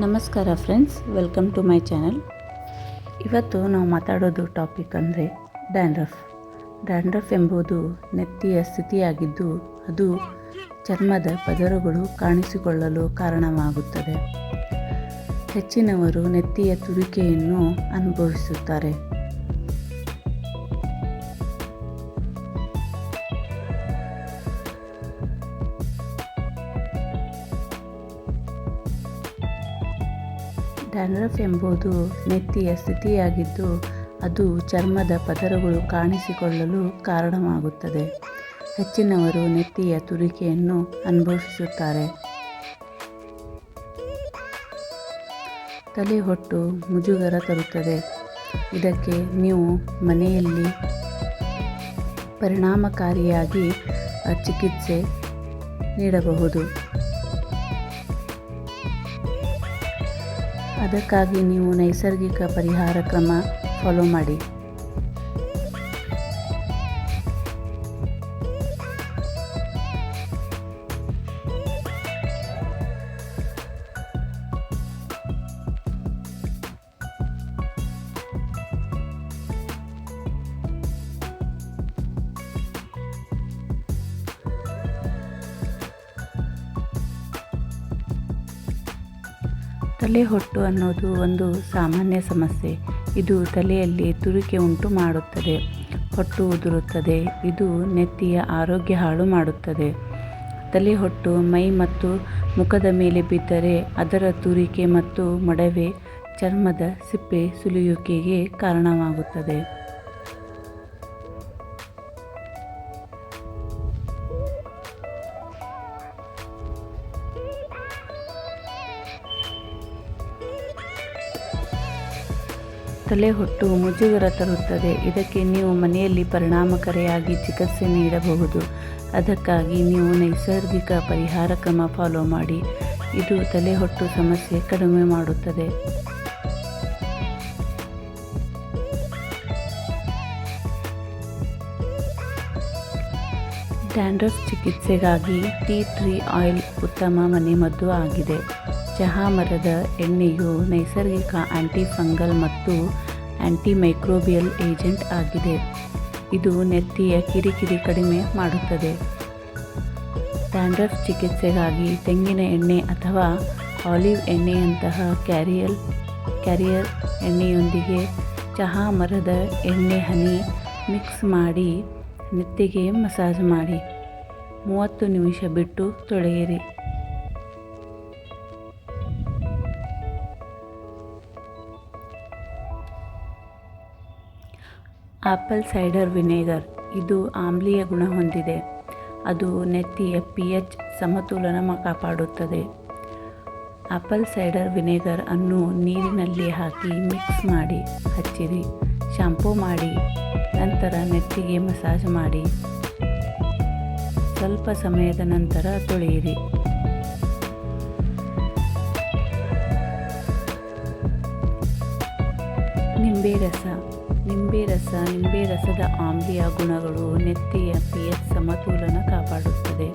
ನಮಸ್ಕಾರ friends welcome to my channel ಇವತ್ತು ನಾವು ಮಾತಾಡೋದು ಟಾಪಿಕ್ ಅಂದರೆ ಡ್ಯಾಂಡ್ರಫ್ ಡ್ಯಾಂಡ್ರಫ್ ಎಂಬುದು ನೆತ್ತಿಯ ಸ್ಥಿತಿಯಾಗಿದ್ದು ಅದು ಚರ್ಮದ ಪದರುಗಳು ಕಾಣಿಸಿಕೊಳ್ಳಲು ಕಾರಣವಾಗುತ್ತದೆ. ಹೆಚ್ಚಿನವರು ನೆತ್ತಿಯ ತುರಿಕೆಯನ್ನು ಅನುಭವಿಸುತ್ತಾರೆ. ಡ್ಯಾಂಡ್ರಫ್ ಎಂಬುದು ನೆತ್ತಿಯ ಸ್ಥಿತಿಯಾಗಿದ್ದು, ಅದು ಚರ್ಮದ ಪದರಗಳು ಕಾಣಿಸಿಕೊಳ್ಳಲು ಕಾರಣವಾಗುತ್ತದೆ. ಹೆಚ್ಚಿನವರು ನೆತ್ತಿಯ ತುರಿಕೆಯನ್ನು ಅನುಭವಿಸುತ್ತಾರೆ. ತಲೆ ಹೊಟ್ಟು ಮುಜುಗರ ತರುತ್ತದೆ. ಇದಕ್ಕೆ ನೀವು ಮನೆಯಲ್ಲಿ ಪರಿಣಾಮಕಾರಿಯಾಗಿ ಚಿಕಿತ್ಸೆ ನೀಡಬಹುದು. ಅದಕ್ಕಾಗಿ ನೀವು ನೈಸರ್ಗಿಕ ಪರಿಹಾರ ಕ್ರಮ ಫಾಲೋ ಮಾಡಿ. ತಲೆ ಹೊಟ್ಟು ಅನ್ನೋದು ಒಂದು ಸಾಮಾನ್ಯ ಸಮಸ್ಯೆ. ಇದು ತಲೆಯಲ್ಲಿ ತುರಿಕೆ ಉಂಟು ಮಾಡುತ್ತದೆ. ಹೊಟ್ಟು ಉದುರುತ್ತದೆ. ಇದು ನೆತ್ತಿಯ ಆರೋಗ್ಯ ಹಾಳು ಮಾಡುತ್ತದೆ. ತಲೆ ಹೊಟ್ಟು, ಮೈ ಮತ್ತು ಮುಖದ ಮೇಲೆ ಬಿದ್ದರೆ ಅದರ ತುರಿಕೆ ಮತ್ತು ಮೊಡವೆ ಚರ್ಮದ ಸಿಪ್ಪೆ ಸುಲಿಯುವಿಕೆಗೆ ಕಾರಣವಾಗುತ್ತದೆ. ತಲೆ ಹೊಟ್ಟು ಮುಜುಗರ ತರುತ್ತದೆ. ಇದಕ್ಕೆ ನೀವು ಮನೆಯಲ್ಲಿ ಪರಿಣಾಮಕಾರಿಯಾಗಿ ಚಿಕಿತ್ಸೆ ನೀಡಬಹುದು. ಅದಕ್ಕಾಗಿ ನೀವು ನೈಸರ್ಗಿಕ ಪರಿಹಾರ ಕ್ರಮ ಫಾಲೋ ಮಾಡಿ. ಇದು ತಲೆ ಹೊಟ್ಟು ಸಮಸ್ಯೆ ಕಡಿಮೆ ಮಾಡುತ್ತದೆ. ಡ್ಯಾಂಡ್ರಫ್ ಚಿಕಿತ್ಸೆಗಾಗಿ ಟೀ ಟ್ರೀ ಆಯಿಲ್ ಉತ್ತಮ ಮನೆಮದ್ದು ಆಗಿದೆ. ಚಹಾ ಮರದ ಎಣ್ಣೆಯು ನೈಸರ್ಗಿಕ ಆಂಟಿಫಂಗಲ್ ಮತ್ತು ಆಂಟಿ ಮೈಕ್ರೋಬಿಯಲ್ ಏಜೆಂಟ್ ಆಗಿದೆ. ಇದು ನೆತ್ತಿಯ ಕಿರಿಕಿರಿ ಕಡಿಮೆ ಮಾಡುತ್ತದೆ. ಸ್ಟ್ಯಾಂಡ್ರಫ್ ಚಿಕಿತ್ಸೆಗಾಗಿ ತೆಂಗಿನ ಎಣ್ಣೆ ಅಥವಾ ಆಲಿವ್ ಎಣ್ಣೆಯಂತಹ ಕ್ಯಾರಿಯಲ್, ಕ್ಯಾರಿಯರ್ ಎಣ್ಣೆಯೊಂದಿಗೆ ಚಹಾ ಮರದ ಎಣ್ಣೆ ಹನಿ ಮಿಕ್ಸ್ ಮಾಡಿ, ನೆತ್ತಿಗೆ ಮಸಾಜ್ ಮಾಡಿ. ಮೂವತ್ತು ನಿಮಿಷ ಬಿಟ್ಟು ತೊಳೆಯಿರಿ. Apple cider vinegar. ಇದು ಆಮ್ಲೀಯ ಗುಣ ಹೊಂದಿದೆ. ಅದು ನೆತ್ತಿಯ ಪಿ ಎಚ್ ಸಮತೋಲನ ಕಾಪಾಡುತ್ತದೆ. ಆಪಲ್ ಸೈಡರ್ ವಿನೆಗರ್ ಅನ್ನು ನೀರಿನಲ್ಲಿ ಹಾಕಿ ಮಿಕ್ಸ್ ಮಾಡಿ ಹಚ್ಚಿರಿ. ಶಾಂಪೂ ಮಾಡಿ, ನಂತರ ನೆತ್ತಿಗೆ ಮಸಾಜ್ ಮಾಡಿ. ಸ್ವಲ್ಪ ಸಮಯದ ನಂತರ ತೊಳೆಯಿರಿ. ನಿಂಬೆ ರಸ. ನಿಂಬೆ ರಸ, ನಿಂಬೆ ರಸದ ಆಮ್ಲೀಯ ಗುಣಗಳು ನೆತ್ತಿಯ ಪಿ ಸಮತೋಲನ ಕಾಪಾಡುತ್ತದೆ.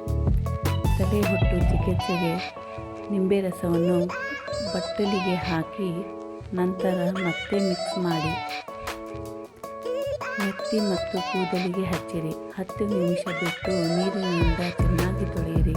ತಲೆ ಹೊಟ್ಟು ಚಿಕಿತ್ಸೆಗೆ ನಿಂಬೆ ರಸವನ್ನು ಬಟ್ಟಲಿಗೆ ಹಾಕಿ ನಂತರ ಮತ್ತೆ ಮಿಕ್ಸ್ ಮಾಡಿ. ನೆತ್ತಿ ಮತ್ತು ಕೂದಲಿಗೆ ಹಚ್ಚಿರಿ. ಹತ್ತು ನಿಮಿಷ ಬಿಟ್ಟು ನೀರಿನಿಂದ ಚೆನ್ನಾಗಿ ತೊಳೆಯಿರಿ.